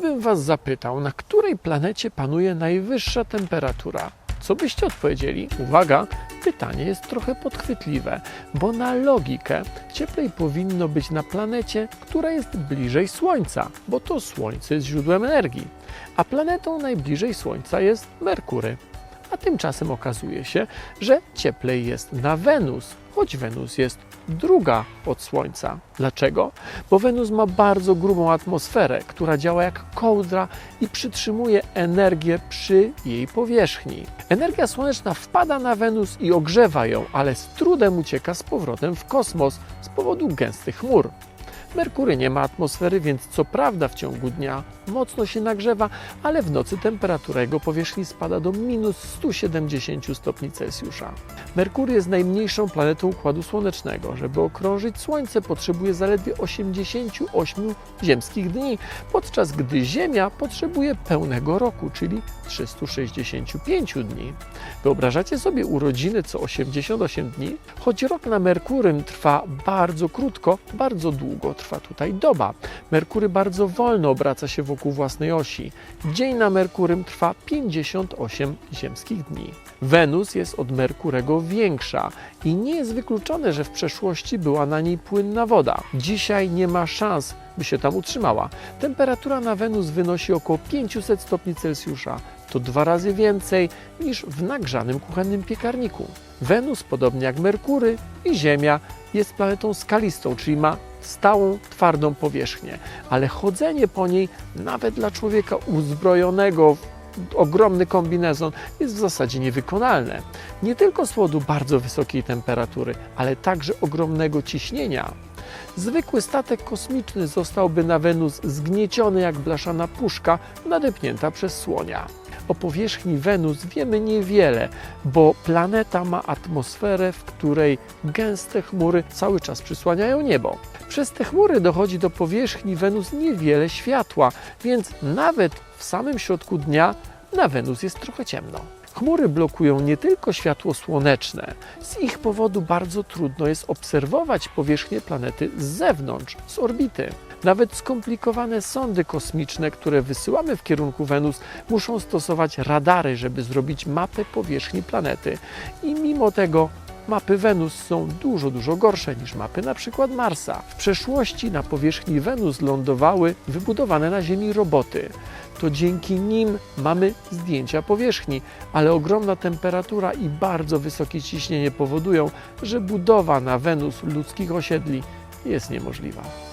Gdybym Was zapytał, na której planecie panuje najwyższa temperatura, co byście odpowiedzieli? Uwaga, pytanie jest trochę podchwytliwe, bo na logikę cieplej powinno być na planecie, która jest bliżej Słońca, bo to Słońce jest źródłem energii, a planetą najbliżej Słońca jest Merkury. A tymczasem okazuje się, że cieplej jest na Wenus, choć Wenus jest druga od Słońca. Dlaczego? Bo Wenus ma bardzo grubą atmosferę, która działa jak kołdra i przytrzymuje energię przy jej powierzchni. Energia słoneczna wpada na Wenus i ogrzewa ją, ale z trudem ucieka z powrotem w kosmos z powodu gęstych chmur. Merkury nie ma atmosfery, więc co prawda w ciągu dnia mocno się nagrzewa, ale w nocy temperatura jego powierzchni spada do minus 170 stopni Celsjusza. Merkury jest najmniejszą planetą Układu Słonecznego. Żeby okrążyć Słońce potrzebuje zaledwie 88 ziemskich dni, podczas gdy Ziemia potrzebuje pełnego roku, czyli 365 dni. Wyobrażacie sobie urodziny co 88 dni? Choć rok na Merkurym trwa bardzo krótko, bardzo długo trwa tutaj doba. Merkury bardzo wolno obraca się wokół własnej osi. Dzień na Merkurym trwa 58 ziemskich dni. Wenus jest od Merkurego większa i nie jest wykluczone, że w przeszłości była na niej płynna woda. Dzisiaj nie ma szans, by się tam utrzymała. Temperatura na Wenus wynosi około 500 stopni Celsjusza. To dwa razy więcej niż w nagrzanym kuchennym piekarniku. Wenus, podobnie jak Merkury i Ziemia, jest planetą skalistą, czyli ma stałą, twardą powierzchnię, ale chodzenie po niej, nawet dla człowieka uzbrojonego w ogromny kombinezon, jest w zasadzie niewykonalne. Nie tylko z powodu bardzo wysokiej temperatury, ale także ogromnego ciśnienia. Zwykły statek kosmiczny zostałby na Wenus zgnieciony jak blaszana puszka nadepnięta przez słonia. O powierzchni Wenus wiemy niewiele, bo planeta ma atmosferę, w której gęste chmury cały czas przysłaniają niebo. Przez te chmury dochodzi do powierzchni Wenus niewiele światła, więc nawet w samym środku dnia na Wenus jest trochę ciemno. Chmury blokują nie tylko światło słoneczne, z ich powodu bardzo trudno jest obserwować powierzchnię planety z zewnątrz, z orbity. Nawet skomplikowane sondy kosmiczne, które wysyłamy w kierunku Wenus, muszą stosować radary, żeby zrobić mapę powierzchni planety. I mimo tego mapy Wenus są dużo, dużo gorsze niż mapy na przykład Marsa. W przeszłości na powierzchni Wenus lądowały wybudowane na Ziemi roboty. To dzięki nim mamy zdjęcia powierzchni, ale ogromna temperatura i bardzo wysokie ciśnienie powodują, że budowa na Wenus ludzkich osiedli jest niemożliwa.